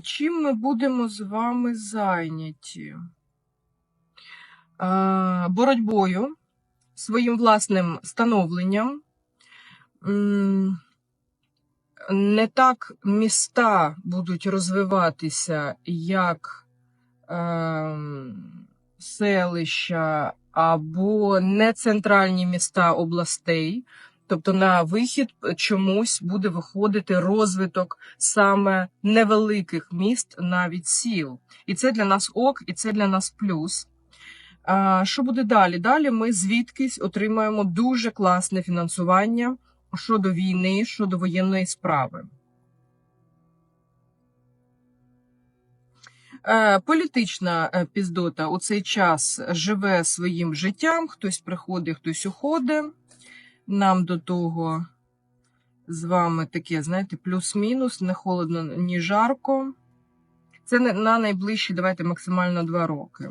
чим ми будемо з вами зайняті? Е, боротьбою, своїм власним становленням. Не так міста будуть розвиватися, як ем, селища або не центральні міста областей. Тобто на вихід чомусь буде виходити розвиток саме невеликих міст, навіть сіл. І це для нас ок, і це для нас плюс. А, Що буде далі? Далі ми звідкись отримаємо дуже класне фінансування щодо війни, щодо воєнної справи. Е, Політична е, піздота у цей час живе своїм життям, хтось приходить, хтось уходить. Нам до того з вами таке, знаєте, плюс-мінус, не холодно, ні жарко. Це на найближчі, давайте максимально два роки.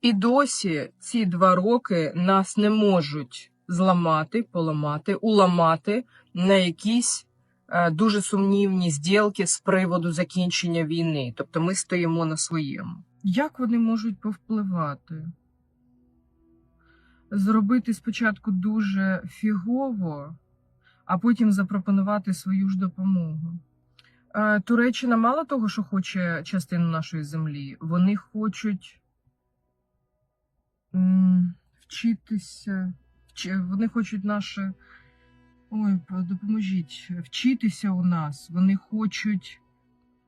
І досі ці два роки нас не можуть зламати, поламати, уламати на якісь е, дуже сумнівні зділки з приводу закінчення війни. Тобто ми стоїмо на своєму. Як вони можуть повпливати? Зробити спочатку дуже фігово, а потім запропонувати свою ж допомогу. Е, Туреччина мало того, що хоче частину нашої землі, вони хочуть вчитися, вони хочуть наше. Ой, допоможіть, вчитися у нас. Вони хочуть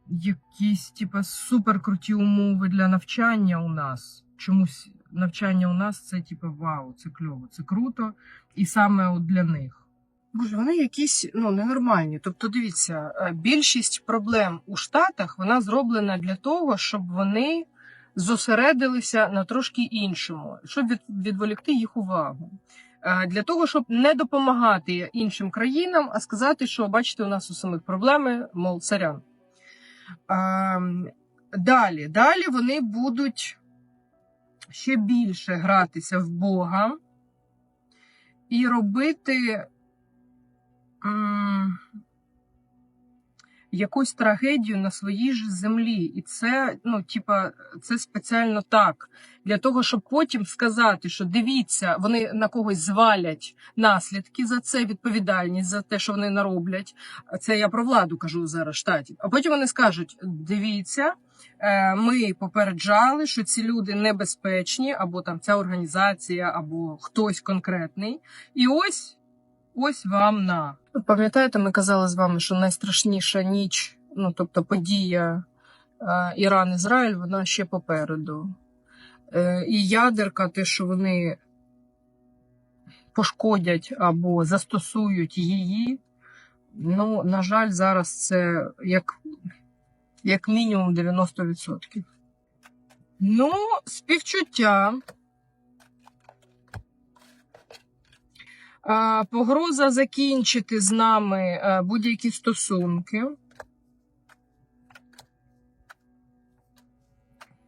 якісь, типа, суперкруті умови для навчання у нас. Чомусь навчання у нас це, типа, вау, це кльово, це круто. І саме от для них. Боже, вони якісь ну ненормальні. Тобто, дивіться, е, більшість проблем у Штатах вона зроблена для того, щоб вони зосередилися на трошки іншому, щоб від, відволікти їх увагу. Е, Для того, щоб не допомагати іншим країнам, а сказати, що бачите, у нас у самих проблеми, мов царян. Ем, Далі, далі вони будуть ще більше гратися в Бога і робити м, якусь трагедію на своїй ж землі. І це, ну, типа, це спеціально так. Для того, щоб потім сказати, що дивіться, вони на когось звалять наслідки за це, відповідальність за те, що вони нароблять. Це я про владу кажу зараз штатів. А потім вони скажуть: дивіться. Е, Ми попереджали, що ці люди небезпечні, або там ця організація, або хтось конкретний. І ось ось вам на. Пам'ятаєте, ми казали з вами, що найстрашніша ніч, ну тобто подія е, Іран-Ізраїль, вона ще попереду. Е, І ядерка, те, що вони пошкодять або застосують її. Ну, на жаль, зараз це як, як мінімум 90%. Ну, співчуття. Погроза закінчити з нами е, будь-які стосунки.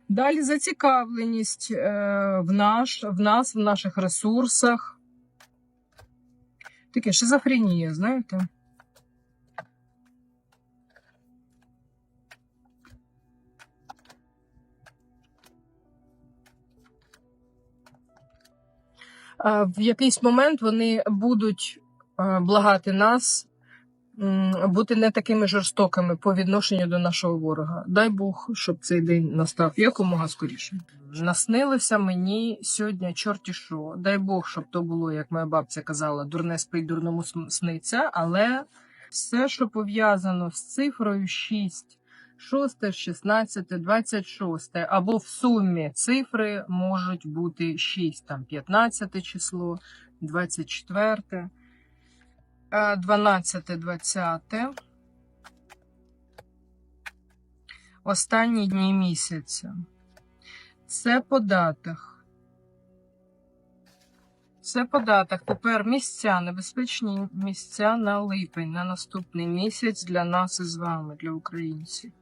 Далі зацікавленість е, в, наш, в нас, в наших ресурсах. Таке шизофренія, знаєте? В якийсь момент вони будуть благати нас бути не такими жорстокими по відношенню до нашого ворога. Дай Бог, щоб цей день настав якомога скоріше. Наснилося мені сьогодні чорті що. Дай Бог, щоб то було, як моя бабця казала, дурне спить, дурному сниться, але все, що пов'язано з цифрою 6, 6, 16, 26, або в сумі цифри можуть бути 6, там 15 число, 24, е, 12, 20. Останні дні місяця. Це податок. Це податок. Тепер місця, небезпечні місця на липень, на наступний місяць для нас із вами, для українців.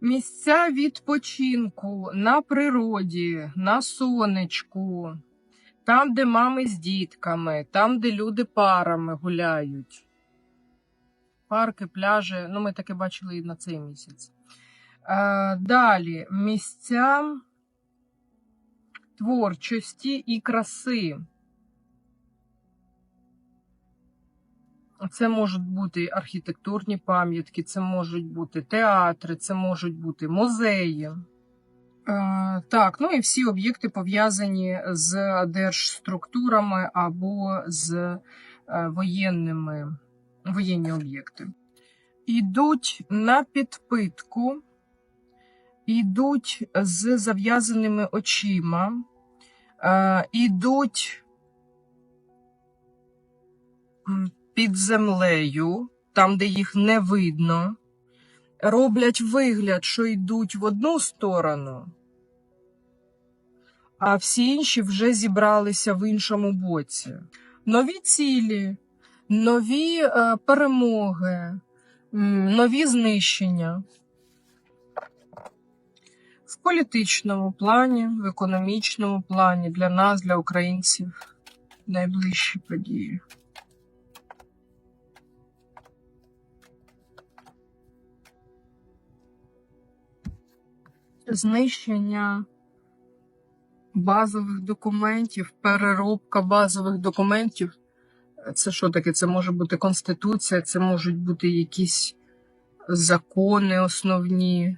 Місця відпочинку на природі, на сонечку, там, де мами з дітками, там, де люди парами гуляють. Парки, пляжі, ну ми таке бачили і на цей місяць. Е, далі місця творчості і краси. Це можуть бути архітектурні пам'ятки, це можуть бути театри, це можуть бути музеї. Е, Так, ну і всі об'єкти пов'язані з держструктурами або з е, воєнними воєнні об'єкти. Ідуть на підпитку, ідуть з зав'язаними очима, е, ідуть під землею, там, де їх не видно, роблять вигляд, що йдуть в одну сторону, а всі інші вже зібралися в іншому боці. Нові цілі, нові е, перемоги, нові знищення. В політичному плані, в економічному плані для нас, для українців, найближчі події. Знищення базових документів, переробка базових документів. Це що таке? Це може бути конституція, це можуть бути якісь закони основні.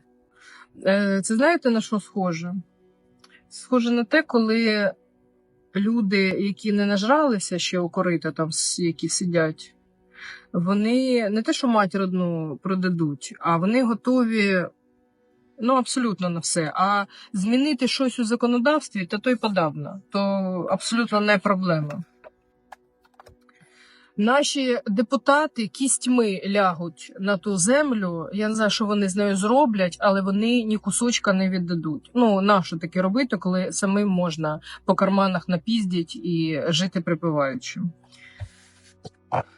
Е, Це знаєте на що схоже? Схоже на те, коли люди, які не нажралися ще у корита, там, які сидять, вони не те, що матір одну продадуть, а вони готові ну, абсолютно на все. А змінити щось у законодавстві, то то й подавно, то абсолютно не проблема. Наші депутати кістьми лягуть на ту землю. Я не знаю, що вони з нею зроблять, але вони ні кусочка не віддадуть. Ну, нащо таке робити, коли самим можна по карманах напіздять і жити припиваючи.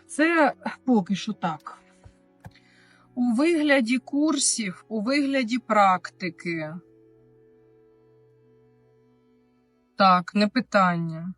Це поки що так. У вигляді курсів, у вигляді практики. Так, не питання.